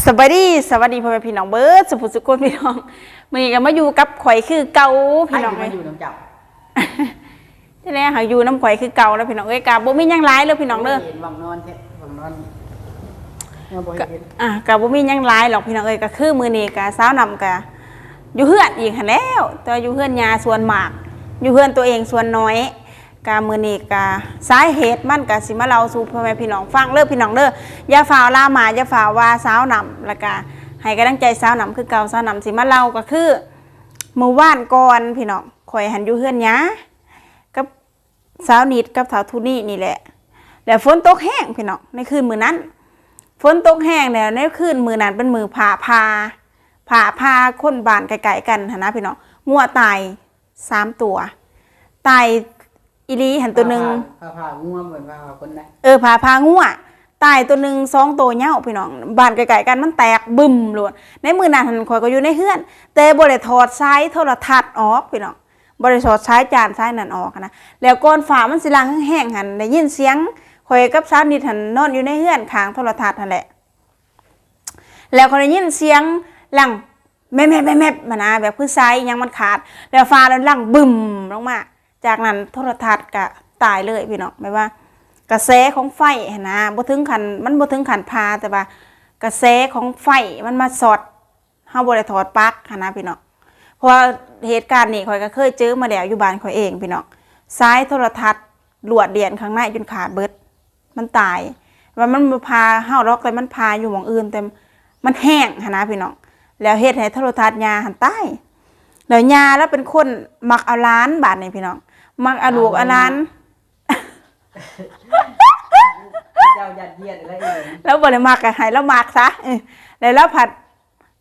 สวัสดีสวัสดีพ่อแม่พี่น้องเบิร์ดสุภุสุคนพี่น้องมื่อนี้ก็มาอยู่กับข่อยคือเก่าพี่น้องให้เลยมาอยู่น้ำจับที่แรกหาอยู่น้ำข่อยคือเก่าแล้วพี่น้องเอ้ยกาบ่มีหยังร้ายเลยพี่น้องเด้อเห็นวังนอนแท้วังนอนเมื่อบ่ก็เห็นอะกาบ่มีหยังร้ายหรอกพี่น้องเอ้ยก็คือมื้อนี้กาสาวนำกาอยู่เฮือนอีกหันแล้วแต่ว่าอยู่เฮือนยาส่วนมาก อยู่เฮือนตัวเองส่วนน้อย กามือนีกาสาเหตุมันกาสิมาเล่าสู่พ่อแม่พี่น้องฟังเด้อพี่น้องเด้ออย่าฝ่าวลามาอย่าฝ่าว่าสาวนำล้วก็ให้กำลังใจสาวนำคือเก่าสาวนำสิมาเล่าก็คือมือวานก่อนพี่น้องข่อยหันอยู่เฮือนยากับสาวนิดกับสาวทุนี่นี่แหละแล้วฝนตกแห้งพี่น้องในคืนมือนั้นฝนตกแห้งแล้วในคืนมือนั้นเป็นมือผ่าพาผ่าพาคนบานไกลๆกันหันนะพี่น้องงัวตายสามตัวตาย อีหลีหันตัวหนึ่งผ้าผ้าง่วงเหมือนผ้าผ้าคนนะเออผ่าพางัวตายตัวหนึ่งสองตัวเหย้าพี่น้องบ้านไกลๆกันมันแตกบึมโลดในมือนั้นหันข่อยก็อยู่ในเฮือน แต่บ่ได้ถอดสายโทรทัศน์ออกพี่น้องบ่ได้ถอดสายจานสายนั่นออกนะแล้วก้อนฝามันสิลังแห้งๆหันได้ยินเสียงข่อยกับสาวนิดหันนอนอยู่ในเฮือนข้างโทรทัศน์นั่นแหละ แล้วก็ได้ยินเสียงหลังแม่แม่แม่แม่มานะแบบคือไซยังมันขาด แล้วฟ้าแล้วหลังบึมลงมา จากนั้นโทรทัศน์ก็ตายเลยพี่น้องไม่ว่า กระแสของไฟนะบ่ถึงขันมันบ่ถึงขันพาแต่ว่า กระแสของไฟมันมาสอดเฮาบ่ได้ถอดปลั๊กนะพี่น้องเพราะเหตุการณ์นี้ข่อยก็เคยเจอมาแล้วอยู่บ้านข่อยเองพี่น้องสายโทรทัศน์หลวดเดียนข้างในจนขาดเบิด มันตาย ว่ามันบ่พาเฮาหรอกแต่มันพาอยู่หม่องอื่นแต่มันแห้งนนะพี่น้องแล้วเฮ็ดให้โทรทัศน์ยาหันใต้แล้วยาแล้วเป็นคนมักเอาล้านบาทนี่พี่น้อง มักเอาลูกเอาล้าน เจ้ายัดเยียดอะไรเองแล้วบ่ได้มักก็ให้แล้วมักซะเออแล้วเราผัด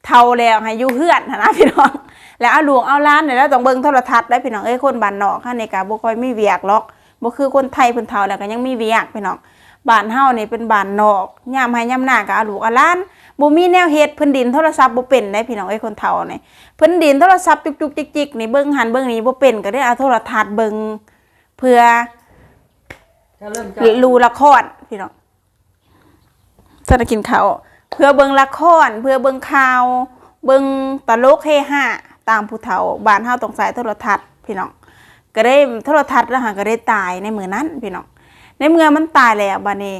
เท่าแล้วให้อยู่เฮือนหั้นนะพี่น้อง แล้วเอาลูกเอาล้านแล้วต้องเบิ่งโทรทัศน์ได้พี่น้องเอ้ยคนบ้านนอกค่ะในกาบ่ค่อยมีเวียกหรอกบ่คือคนไทยเพิ่นเฒ่าแล้วก็ยังมีเวียกพี่น้อง บ้านเฮานี่เป็นบ้านนอกยามให้ยามหน้าก็เอาลูกเอาหล้านบ่มีแนวเฮ็ดเพิ่นดินโทรศัพท์บ่เป็นได้พี่น้องเอ้ยคนเฒ่านี่เพิ่นดินโทรศัพท์จุกๆจิกๆนี่เบิ่งหันเบิ่งนี่บ่เป็นก็ได้เอาโทรทัศน์เบิ่งเพื่อเจ้าเริ่มเจ้าดูละครพี่น้องจะได้กินข้าวเพื่อเบิ่งละครเพื่อเบิ่งข่าว เบิ่งตลกเฮฮาตามผู้เฒ่าบ้านเฮาต้องใช้โทรทัศน์พี่น้องก็ได้โทรทัศน์แล้วหาก็ได้ตายในมื้อนั้นพี่น้อง ในเมื่อมันตายแล้วบัดนี้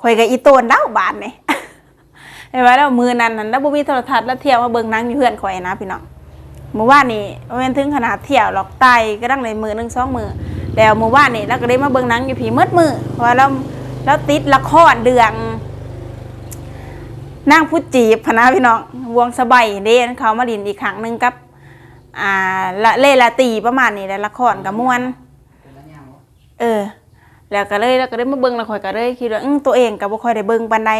ข่อยก็อีโตนเด้าบาดนี่เห็นไหมแล้วมือนั้นนั้นแล้วบ่มีโทรทัศน์แล้วเที่ยวมาเบิ่งนังอยู่เพื่อนข่อยนะพี่น้องเมื่อวานนี้บ่แม่นถึงขนาดเที่ยวหรอกตายก็ดังในมือหนึ่งสองมือแล้วเมื่อวานนี้เราก็ได้มาเบิ่งนังอยู่ผีมืดมือเพราะว่าเราเราติดละครเดืองนางผู้จีบพนะพี่น้องวงสบายเด้เขามาดินอีกครั้งหนึงกับอ่าละเล่ละตีประมาณนี้แหละละครกับม่วนเป็นแล้วน เออ แล้วก็เลยแล้วก็ได้มาเบิ่งแล้วข่อยก็เลยคิดว่าอื้อตัวเองก็บ่ค่อยได้เบิ่งปานใด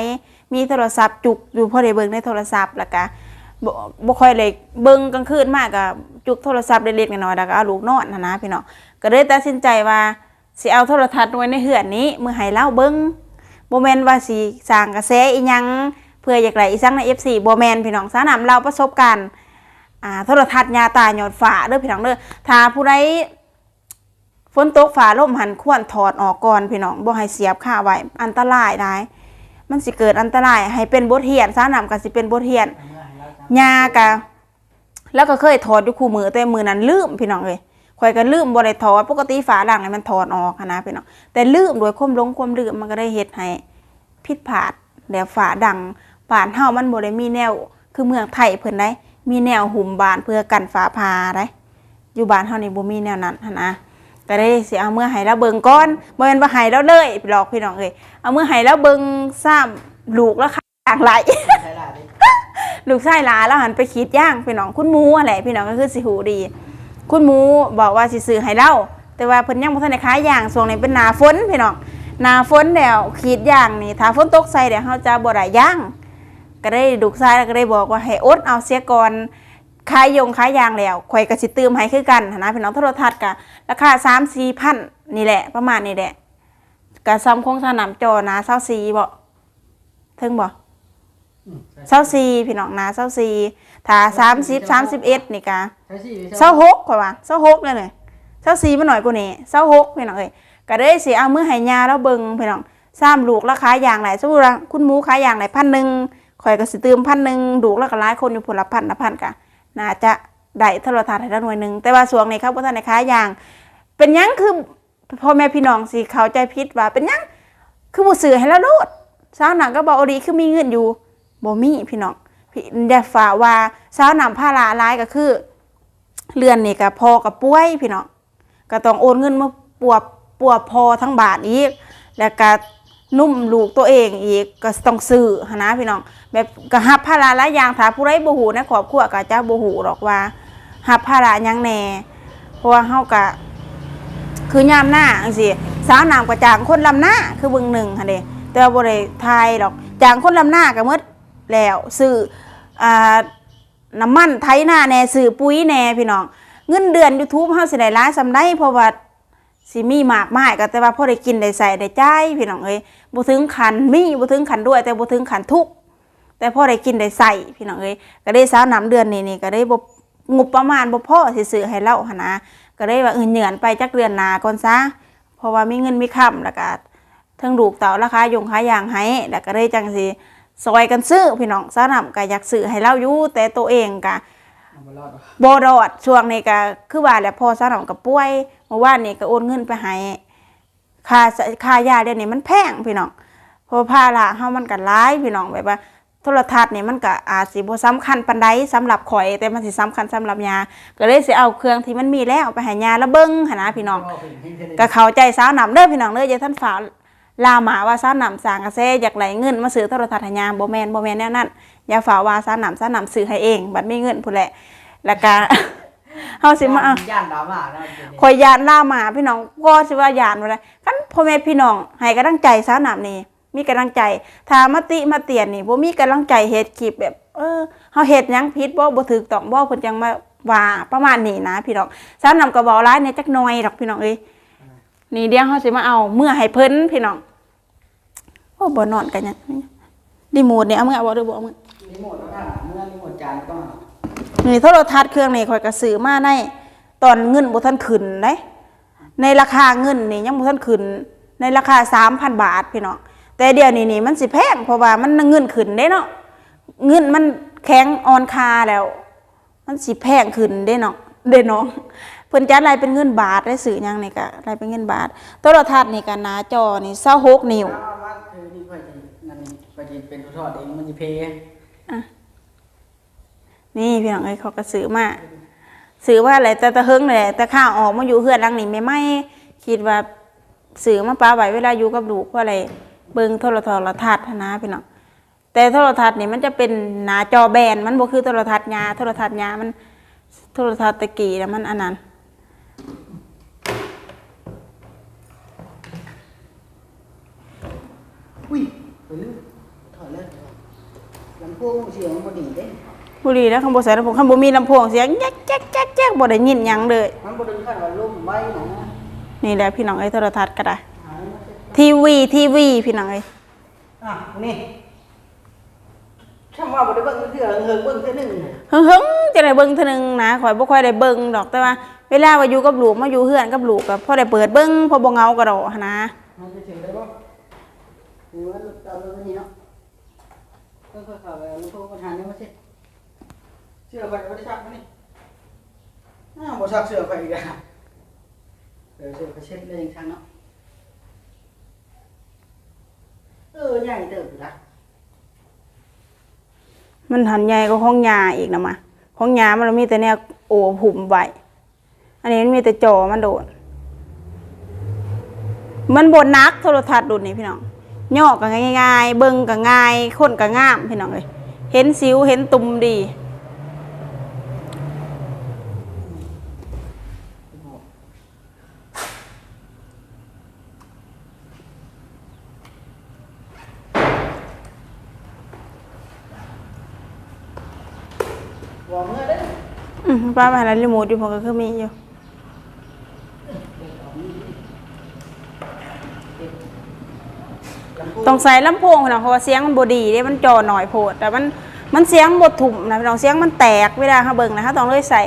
มีโทรศัพท์จุกอยู่พอได้เบิ่งในโทรศัพท์แล้วก็บ่บ่ค่อยเลยเบิ่งกลางคืนมากก็จุกโทรศัพท์เล็กๆน้อยๆแล้วก็เอาลูกนอนะนะพี่น้องก็เลยตัดสินใจว่าสิเอาโทรทัศน์ไว้ในเฮือนนี้มื้อให้เล่าเบิ่งบ่แม่นว่าสิสร้างกระแสอีหยังเพื่ออยากได้อีสังใน FC บ่แม่นพี่น้องสานำเราประสบการณ์อ่าโทรทัศน์ยาตาหยอดฝาเด้อพี่น้องเด้อถ้าผู้ใด ฝนตกฝาล่มหันควรถอดออกก่อนพี่น้องบ่ให้เสียบค่าไว้อันตรายได้มันสิเกิดอันตราย ให้เป็นบทเรียนซะนำก็สิเป็นบทเรียนเมื่อให้เราทยากะแล้วก็เคยถอดอยู่คู่มือแต่มือนั้นลืมพี่น้องเอ้ยข่อยก็ลืมบ่ได้ถอดปกติฝาดังนี่มันถอดออกนะพี่น้องแต่ลืมโดยความหลงความลืมมันก็ได้เฮ็ดให้ผิดพลาดแล้วฝาดังบ้านเฮามันบ่ได้มีแนว คือเมืองไทยเพิ่นได้มีแนวหุ่มบานเพื่อกันฝาพาได้อยู่บ้านเฮานี่บ่มีแนวนั้นหั้นนะ ก็ได้สิเอาเมื่อให้แล้วเบิ่งก่อนบ่แม่นว่าให้แล้วเลยหลอกพี่น้องเอ้ยเอาเมื่อให้แล้วเบิ่งซ้ำลูกแล้วค่ะอย่างไรำใช่ล่ะดิลูกชายหลาแล้วหันไปคิดย่างพี่น้องคุณหมูอะไรพี่น้องก็คือสิหูดี คุณหมูบอกว่าสิซื้อให้เราแต่ว่าเพิ่นยังบ่ทันได้ขายย่างช่วงนี้เป็นหน้าฝนพี่น้องหน้าฝนแล้วคิดย่างนี่ถ้าฝนตกใส่เดี๋ยวเฮาจะบ่ได้ย่างก็ได้ลูกชายก็ได้บอกว่าให้อดเอาเสียก่อน ขายยงขายยางแล้วข่อยก็สิเติมให้คือกันหั้นนะพี่น้องโทรทัศน์ก็ราคา3 4พันนี่แหละ ประมาณนี้แหละก็ซ้ำโครงสนามจอหนา24บ่ถึงบ่อืมเศร้าสี่พี่น้องนาเศร้าสี่ถ้าสามสิบสามสิบเอ็ดนี่กะใช่สิเศร้าหกกว่าว่าเศร้าหกเลยเลยเศร้าสี่มันหน่อยกว่านี้เศร้าหกพี่น้องเอ้ยก็ได้สิเอามือใหายาแล้วเบิ่งพี่น้องซ้ำลูกราคาอย่างไหนสมมติว่าคุณหมูขายอย่างไหนพันหนึ่งข่อยก็สิเติมพันหนึ่งดูแล้วก็หลายคนอยู่ผลละพันละพันกะ น่าจะได้โทรทัศน์ให้ได้หน่วยหนึ่งแต่ว่าช่วงนี้ครับบ่ทันได้าอย่าง เป็นยังคือพ่อแม่พี่น้องสิเขาใจผิดว่า เป็นยังคือบ่ซื้อให้แล้วโลดสาวหนังก็บอกอาดีคือมีเงินอยู่บ่มีพี่น้องพี่อย่าฝาว่าสาวหนังภาระลายก็คือเรือนนี่ก็พอกับป่วยพี่น้องก็ต้องโอนเงินมาปัวปัวพอทั้งบาทอีกแล้วก็ นุ่มลูกตัวเองอีกก็ต้องซื้อนะพี่น้องแบบก็หับภาระลายอย่างถาผู้ใดบ่ฮู้ในครอบครัวก็จะบ่ฮู้หรอกว่าหับภาระยังแหน่เพราะว่าเฮาก็คือยามหน้าจังซี่สาวน้ำก็จ้างคนลำหน้าคือเบิ่งหนึ่งหั่นเดแต่ว่าบ่ไทายดอกจางคนลำหน้าก็หมดแล้วซื้ออ่าน้ำมันไถหน้าแหน่สื่อปุ๋ยแหน่พี่น้องเงินเดือน YouTube เฮาสิได้หลายซำได้เพราะว่า สิมีมากมายก็แต่ว่าพอได้กินได้ใส่ได้ใจพี่น้องเอ้ยบ่ถึงขันมีบ่ถึงขันด้วย แต่บ่ถึงขันทุกแต่พอได้กินได้ใส่พี่น้องเอ้ยก็ได้สาวน้ำเดือนนี้นี่ก็ได้บ่งบประมาณบ่พอสิซื้อให้เราหั่นนะก็ได้ว่าเออเหนือนไปจักเดือนหน้าก่อนซะเพราะว่ามีเงินมีค้ำแล้วก็ทั้งลูกเต่าราคายงขายยางให้แล้วก็ได้จังสิซอยกันซื้อพี่น้องสาวน้ำก็อยากซื้อให้เราอยู่แต่ตัวเองก็ บ่รอดหรอกบรอดช่วงนี้ก็คือว่าแหละพอสนองกับป่วยเมื่อวานนี้ก็โอนเงินไปให้ค่าค่ายาเดี๋ยวนี้มันแพงพี่น้องเพราะภาระเฮามันก็หลายพี่น้องแบบว่าโทรทัศน์นี่มันก็อาจสิบ่สำคัญปานใดสำหรับข่อย แต่มันสิสำคัญสำหรับยาก็เลยสิเอาเครื่องที่มันมีแล้วไปให้ยาแล้วเบิ่งหั่นนะพี่น้องรอเป็นให้เท่าก็เข้าใจสาวหนำเด้อพี่น้องเด้ออย่าท่านฝ่า ลาหมาว่าสาวหนำสร้างกระแสอยากไหลเงินมาซื้อโทรทัศน์ให้ยามบ่แม่นบ่แม่นแนวนั้นอย่าฝ่าว่าสาวหนำสาวหนำซื้อให้เอง บัดมีเงินพุ่นแหละแล้วก็เฮาสิมาเอาย่านดราม่าแล้วเดี๋ยวนี้คอยยานล่าหมาพี่น้องก็สิว่ายานว่าได้คันพ่อแม่พี่น้องให้กำลังใจสาวหนำนี่มีกำลังใจถ้ามาติมาเตียนนี่บ่มีกำลังใจเฮ็ดคลิปแบบเออเฮาเฮ็ดหยังผิดบ่บ่ถูกต้องบ่เพิ่นจังมาว่าประมาณนี้นะพี่น้องสาวหนำก็เว้าหลายในจักหน่อยดอกพี่น้องเอ้ย นี่เดี๋ยวเขาสิมาเอาเมื่อให้เพิ่นพี่น้องโอ้บ่นอนกันยังรีโมทเนี่ยเอามื่อบ่หรือบ่เอามื่อรีโมทแล้วกันเมื่อรีโมทจานก็ต้องเอานี่โทรทัศน์เครื่องนี้ข่อยก็ซื้อมาในตอนเงินบ่ทันขึ้นเด้ในราคาเงินนี่ยังบ่ทันขึ้น ในราคา3,000บาทพี่น้องแต่เดี๋ยวนี้นี่มันสิแพงเพราะว่ามันเงินขึ้นเด้เนาะเงินมันแข็งอ่อนค่าแล้ว มันสิแพงขึ้นเด้เนาะเด้น้อง เพิ่นจัดรายเป็นเงินบาทได้ซื้อหยังนี่ก็รายเป็นเงินบาทโทรทัศน์นี่ก็หน้าจอนี่26นิ้วเอามาคือนี่ค่อยสินั่นนี่ค่อยสิเป็นผู้ทอดเองมันสิเพนี่พี่น้องเอ้ยเขาก็ซื้อมาซื้อว่าอะไรแต่ตะเฮิงเลยแต่ข้าวออกมาอยู่เฮือนหลังนี้ไม่ไม่คิดว่าซื้อมาป้าไว้เวลาอยู่กับลูกเพราะอะไรเบิ่งโทรทัศน์โทรทัศน์หั้นนะพี่น้องแต่โทรทัศน์นี่มันจะเป็นหน้าจอแบนมันบ่คือโทรทัศน์ยาโทรทัศน์ยามันโทรทัศน์ตะกี้แล้วมันอันนั้น อุ้ยไปลืมถอดเลยลำโพงเสียงบ่ดีเด้บุรีแล้วข้างบนใส่ลำโพงข้างบนมีลำโพงเสียงแจ๊กแจ๊กแจ๊กแจ๊กบ่ได้ยินหยังเลย มันบ่ดึงขั้นว่าลุ่มไว้หนนะนี่แหละพี่น้องไอ้ยโทรทัศน์ก็ได้ หามาเสร็จทีวีทีวีพี่น้องเอ้ยอะนี่ช่างว่าบ่ได้เบิ่งเทื่อเฮิงเบิ่งเทื่อหนึงเฮิงเฮิงจะได้เบิ่งเท่านึงนะข่อยบ่ค่อยได้เบิ่งดอกแต่ว่า เวลาว่าอยู่กับลูกมาอยู่เฮือนกับลูกก็พอได้เปิดเบิ่งพอบ่เหงาก็ดอกหั้นนะมันจะถึงได้บ่ หัวตามมันนี่เนาะค่อยๆเข้าไปเอาลำโพงปัญหานี้มาสิเสื้อไปบ่ได้ซักมานี่อ้าวบ่ซักเสื้อไปอีกอะเออเสื้อไปเช็ดเลยจังซั่นเนาะเออใหญ่เติบอยู่ละมันหันใหญ่ก็ห้องยาอีกนะมาห้องยามันมีแต่แนวโอ้หุ่มไว้อันนี้มันมีแต่จอมันโดดมันบนนักโทรทัศน์ดุนนี่พี่น้อง ย่อก็ง่ายๆ เบิ่งก็ง่ายคนก็งามพี่น้องเอ้ยเห็นสิวเห็นตุ่มดีบ่เมื่อเด้ออืมป้าไปหารีโมทอยู่ผมก็คือมีอยู่ลำโพง ต้องใส่ลำโพงพี่น้องเพราะว่าเสียงมันบดีเด้มันจอหน่อยโพด แต่มันมันเสียงบดถุ่มนะพี่น้องเสียงมันแตกเวลาเขาเบิ่งนะเขาต้องเลยใส่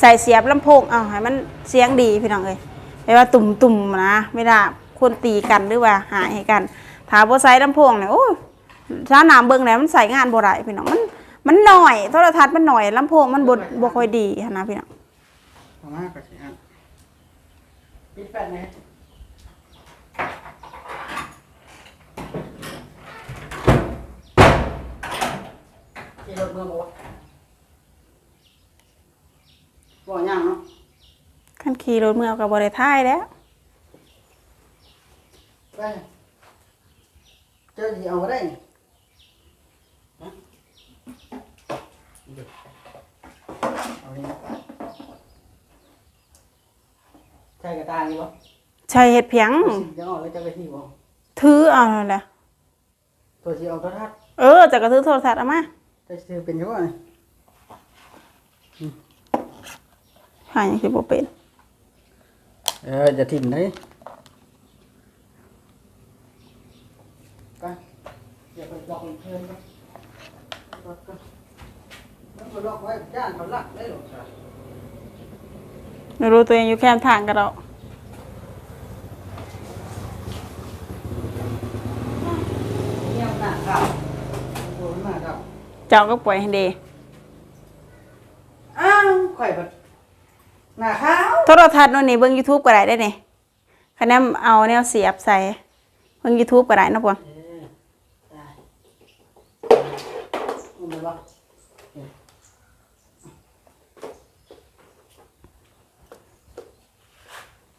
ใส่เสียบลำโพงเอาให้มันเสียงดีพี่น้องเอ้ยแปลว่าตุ่มตุ่มๆนะเวลาคนตีกันหรือว่าหายให้กันถ้าบ่ใส่ลำโพงเนี่ยโอ้ยช้าน้ำเบิ่งแล้วมันใส่งานบ่ได้พี่น้องมันมันหน่อยโทรทัศน์มันหน่อยลำโพงมันบ่บ่ค่อยดีหั้นนะพี่น้องประมาณก็สิอันปิดแปดไหน ขี่รถเมื่องบ่วะบ่ย่างเนาะคันขี่รถเมื่อก็บ่ได้ท้ายแล้วไปเจ้าสิเอาได้นี่ฮะนี่ดิเอานี่นะใช่กระตายนี่บ่ใช่เฮ็ดเพียง จะออกแล้วจะไปที่บ่ถือเอานั่นแหละตัวสิเอาโทรทัศน์เออจะก็ถือโทรศัพท์เอามา ซื้อเป็นอยู่บ่นี่หายังสิบ่เป็นเออจะถิ่มได้ไปเดี๋ยวไปล็อกมันเพิ่นก่อนล็อกก่อนแล้วก็ล็อกไว้ย่านเขาลักได้หรอกครับไม่รู้ตัวเองอยู่แคมทางกันเราเงียบหน้าข้าวโอ้หน้าข้าว เจ้าก็ปล่อยให้เดอ้าวข่อยบัดหน้าข้าวโทรทัศน์โน่นนี่เบิ่ง YouTube ก็ได้ได้นี่คะแนนเอาแนวเสียบใส่เบิ่ง YouTube ก็ได้เนาะปวงเออได้อุ้มไปบ่เออ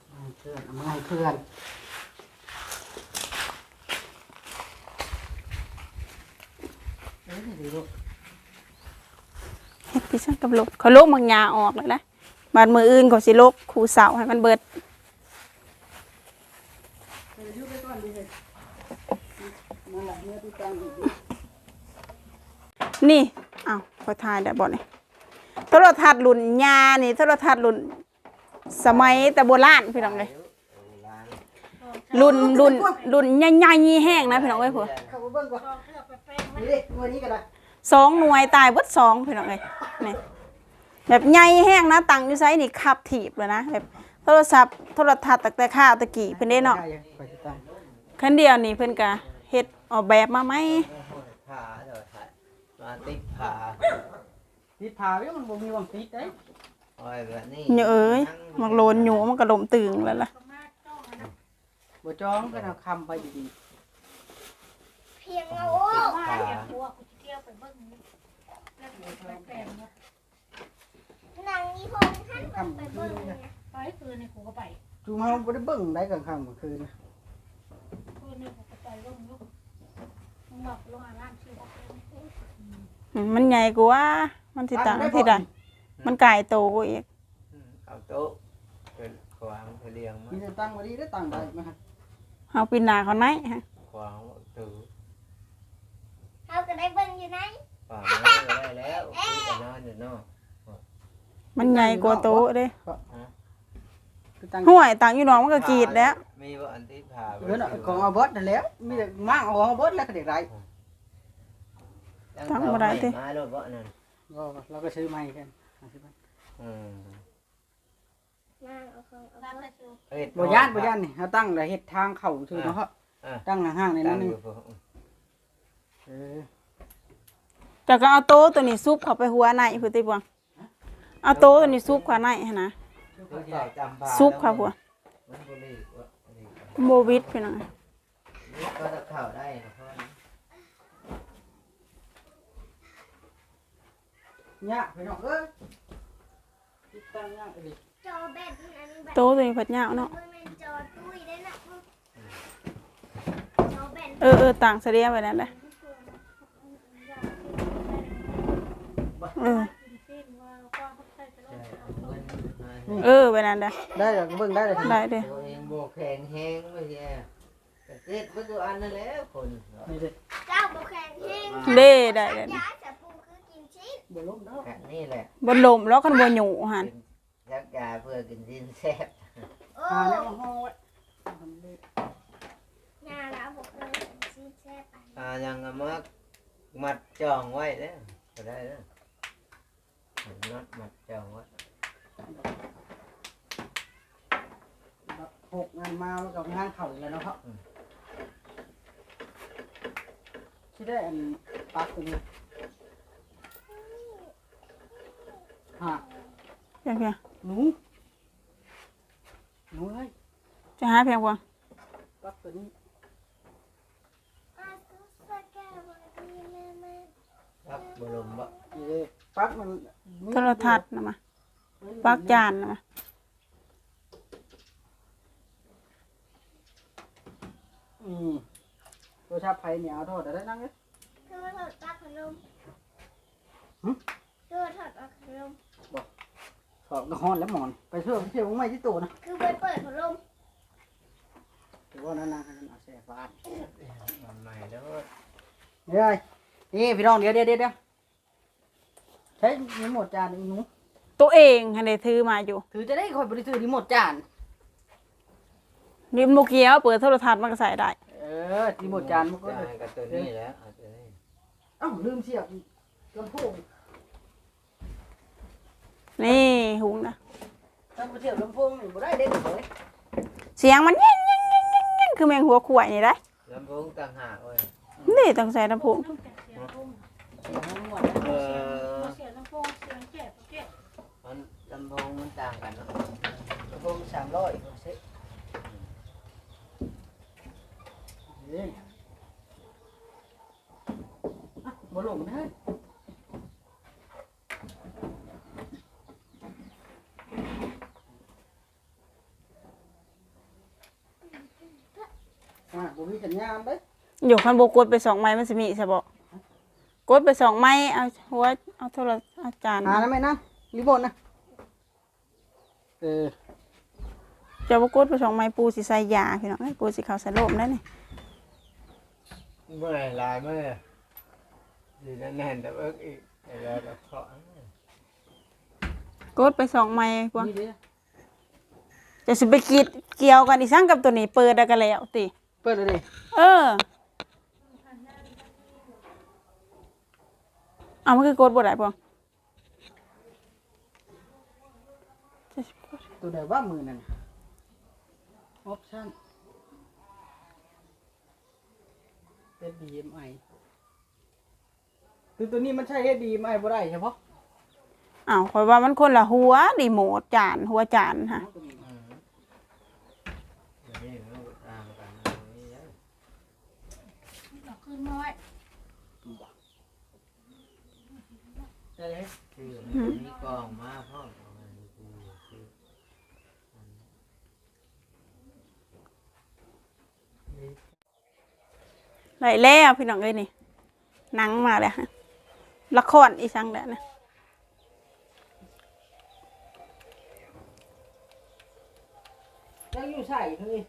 เอาเพื่อนเอามาให้เพื่อนเอ้ยดีลูก เฮ็ ดพี่ช่างกับลกเขาลกบางยาออกเลยนะบาดมืออื่นก็สิลกคู่เสาให้มันเบิดเดี๋ยวอยู่ไปก่อนดีเลยมาหลังเนื้อที่ตั้งอีกดินี่อ้าวขอทายได้บ่นี่โทรทัศน์รุ่นยานี่โทรทัศน์รุ่นสมัยแต่โบราณพี่น้องเลยรุ่นรุ่นรุ่นใหญ่ๆแห้งนะพี่น้องเอ้ยผัวเข้าไปเบิ่งก่อนนี่ดิวันนี้ก็ได้ สองหน่วยตายเบิดสองพี่น้องเอ้ยนี่แบบใหญ่แห้งนะตังอยู่ไซนี่ขับถีบเลยนะแบบโทรศัพท์โทรทัศน์ตั้งแต่ข้าวตะกี้เพิ่นได้เนาะได้ยังไปติดตามคันเดียวนี่เพิ่นก็เฮ็ดออกแบบมาไหมผาเดี๋ยวถ่ายมาติดผาติดผาไว้มันบ่มีวันติดได้โอ้ยแบบนี้เนยเอ้ยมันโลนอยู่มันก็ลมตึงแล้วล่ะบ่จ้องก็เอาคำไปดีเพียงเอา โอ้ผาหนังนี้พงท่านๆเบิ่งคำไปคืเบิ่นงนี่ไปคืนในกูก็ไปจูมาบ่ได้เบิ่งได้กลางค่ำกลางคืนนะคืนในกูก็ไปลงลูกมึงบอกลงอาร้านชื่อบอกเลยอืมมันใหญ่กว่า มันสิต่างที่ใดมันไกลโตกว่าอีกเอาโต๊ะเป็นขวางเรียงมามีแต่ตั้งบ่ดีได้ตั้งได้ไหมครับเฮาปีนหน้าเขาไหนฮะขวางตู เขาก็ได้เบิ่งอยู่ไหนขวางไม่ได้แล้วพี่จะนอนอยู่นอกมันใหญ่กว่าโตเด้คือตั้งห้วยต่างอยู่หนองมันก็กรีดแล้ว มีว่าอันที่ผาเดี๋ยวน่ะของเอาเบิดนั่นแหล้วมีแต่มากเอาของเอาเบิดแล้วก็เด็กไรตั้งเสาไม้ไม้รถบ่นั่นก็เราก็ซื้อใหม่กัน50บาทอืมนางเอาของเอาร้านไว้ละชื่อเฮ้ยบ่ย่านบ่ย่านนี่เฮาตั้งแล้วเฮ็ดทางเข้าชื่อเนาะครับอ่าตั้งห่างๆในตั้นั้นงนึองยู่พวก เออแต่ก็เอาโตตัวนี้ซุปเข้าไปหัวในพุ่นติบ่วงเอาโตตัวนี้ซุปเข้าในหั่นนะตัวใหญ่จำผาซุปค่ะผัวมันบุรีว่าอันนี้โบวิดพี่น้องนี่ก็จะเข้าได้นะเพราะว่าเนี่ยไปน้องเอ้ยติดตั้งเนี่ยอีกจอแบตนั้นแบตโตตัวนี้ผัดยาวเนาะเบิ่งในจอตุ้ยได้น่ะจอแบตเออเออต่างเสียไปนั่นแหละ เออซีนว่าก็เขาใช้ไปลงใช่เงินมาเออไปนั่นแหละได้แล้วก็เบิ่งได้เลยได้เด้ตัวเองโบกแข็งแห้งไม่ใช่แต่เจ็ดประตูอันนั่นแหล้วคนนี่สิเจ้าบ่แข็งเฮงเด้ได้ได้ย้ายจะปูคือกินชิ้นบ่ล้มดอกแบบนี้แหละบนลมแล้วคันบ่อยู่หั่นยักยาเพื่อกินดินแซ่บโอ้อ่าแล้วมาห้องไว้ยาแล้วบ่เคยกินชิ้นแซ่บอันอ่ายังเอามามัดจองไว้เด้อก็ได้เด้อ น็อตมัดจองไว้หกงานมาแล้วก็งานเข่าอีกแล้วเนาะครับสิที่ได้อันปักตัวนี้ฮะเพียงเพียงหนูหนูเฮ้ยจะหาเพียงพวงปักตัวนี้อาตุสแกบดีแม่แม่รับบรมบ่นี่เลย ปักมันมีโทรทัศน์นะมาปักจานนะมาอืมตัวชาบไผ่เนี่ยเอาโทษแต่ได้นั่งเลยคือว่าถอดปลั๊กพัดลมหึคือว่าถอดปลั๊กพัดลมสอบกระห้อนแล้วหมอน ไปเชื่อไปเชื่อมึงไม่ที่ตัวนะคือไปเปิดพัดลมถือว่านั่นนะให้มันเอาแสฟ้ามันใหม่แล้วเดี๋ยวนี่พี่น้องเดี๋ยวเดี๋ยวเดี๋ยวใช้รีโมทจานอีหนูตัวเองให้ได้ถือมาอยู่ถือจะได้คอยบริสุทธิ์รีโมทจานริมโมเกียวเปิดโทรทัศน์มันก็ใส่ได้ เออรีโมทจานมันก็จ่ายกับตัวนี้แล้วเอาตัวนี้เอ้าลืมเสียบลำโพงนี่หุงนะถ้าบ่เสียบลำโพงนี่บ่ได้เด็ดเลยเสียงมันเงี้ยเงี้ยเงี้ยเงี้ยเงี้ยคือแมงหัวขวายนี่ได้ลำโพงต่างหากเว้ย นี่ต้องใส่ลำโพงน้ำแกะเร้อยเซ็ตนี่อะบ่ลงนะอ่าบ่มีสัญญาณเด้อยู่คันโบกดไปสองไม้มันสิมีใช่บ่กดไปสองไม้เอาหัวเอาโทรเอาจานหาแล้วไหมนะรีโมทนะเออ จะบ่กดไปสองไม้ปูสิใส่ยาพี่น้องเอ้ยปูสิเข้าใส่โลมได้นี่เมื่อไหร่ลายเมื่อดีแน่นๆแต่เอิกอีกไอ้แล้วก็เคาะกดไปสองไม้พวงนี่เด้อจะสิไปกีดเกี่ยวกันอีสั่งกับตัวนี้เปิดได้ก็แล้วติเปิดเลยดิเออเอามันคือกดบ่ได้พวงจะสิกดตัวไหนว่ามือนั่น ออปชั่น HDMI คือตัวนี้มันใช่ HDMI บ่ได้ใช่ปะอ้าวข่อยว่ามันคนละหัวรีโมทจานหัวจานฮะอืมเดี๋ยวนี้มันก็ต่างกันตรงนี้แล้วเอาขึ้นมาไว้ได้เลยคือมันมีกล่องมาพร้อมเอามาดูคือ ไหลแล้วพี่น้องเอ้ยนี่หนังมาแล้วฮะละครอีสังแล้วนะยังอยู่ใส่เฮ้ย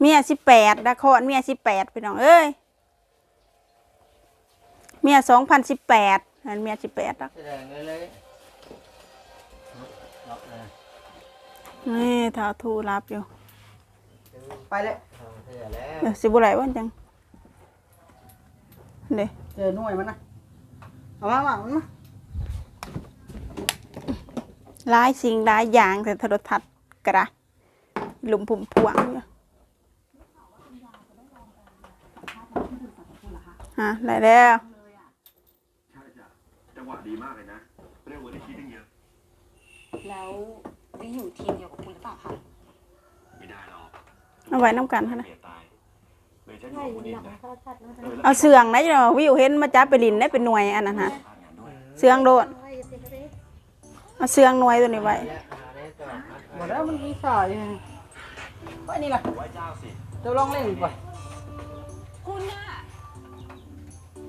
เมียสิบแปดละครเมียสิบแปดพี่น้องเอ้ยเมียสองพันสิบแปดนั่นเมียสิบแปดแล้วแสดงเลยเลยล็อกเลยนี่ท้าทูรับอยู่ ไปเลยทำ เสร็จแล้วเดี๋ยวสิบุไหลวันจังเด้เจอหน่วยมันนะเอามามามันมาร้ายสิ่งร้ายอย่างแต่โทรทัศน์กระหลุมผุ่มพวงอยู่ฮะได้แล้วใช่จ้ะจังหวะดีมากเลยนะเร็วกว่าที่คิดตั้งเยอะแล้วได้อยู่ทีมเดียวกับคุณหรือเปล่าคะไม่ได้หรอก เอาไว้น้ำกันเท่านะเมียตายเมย์จะอยู่คนเดียวนะเอาเสืองนะจ้ะวิวเห็นมาจับไปลินได้เป็นหน่วยอันนั้นฮะพลาดงานด้วยเสืองโดดเอาเสืองหน่วยตัวนี้ไว้และหาได้ต่อมัดหมดแล้วมันมีสายไปนี่ล่ะไหว้เจ้าสิเดี๋ยวลองเล่นดีกว่าคุณน่ะ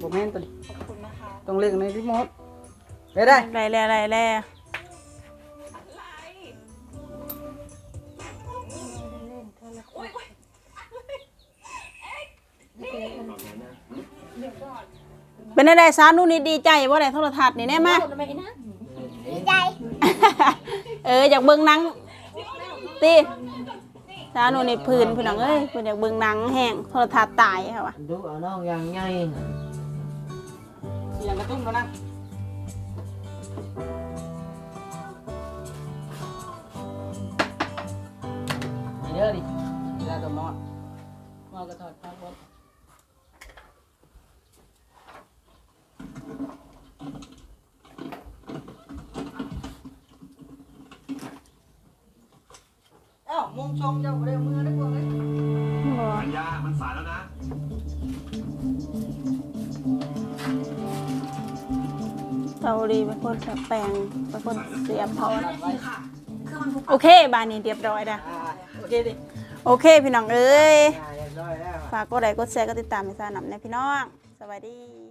บ่แม่นตัวนี้ขอบคุณนะคะต้องเล่นในรีโมทไปได้ได้แล้วได้ เป็นอะไรสานุนี่ดีใจว่าได้โทรทัศน์นี่แน่มาทำไมนะดีใจ เอออยากเบิ่งหนังตีสานุนี่พื้นพี่น้องเอ้ยเพิ่นอยากเบิ่งหนังแห้งโทรทัศน์ตายค่ะว่ะดูเอาน้องยังไงเสียงกระตุ้นแล้วนะนี่เด้อดิเวลาตัวนอนนอนก็ถอดผ้าบน อ้าวมงชงเจ้าบ่ได้เอามือได้พวกเลยบ่ปัญญามันสายแล้วนะเตาดีเป็นคนแปลงเป็นคนเสียบเผาไว้โอเคบานนี้เรียบร้อยแล้วอ่าโอเคดิโอเค พี่น้องเอ้ย อ่าเรียบร้อยแล้ว ฝากกดไลค์กดแชร์กดติดตามให้ซาหนำในพี่น้อง สวัสดี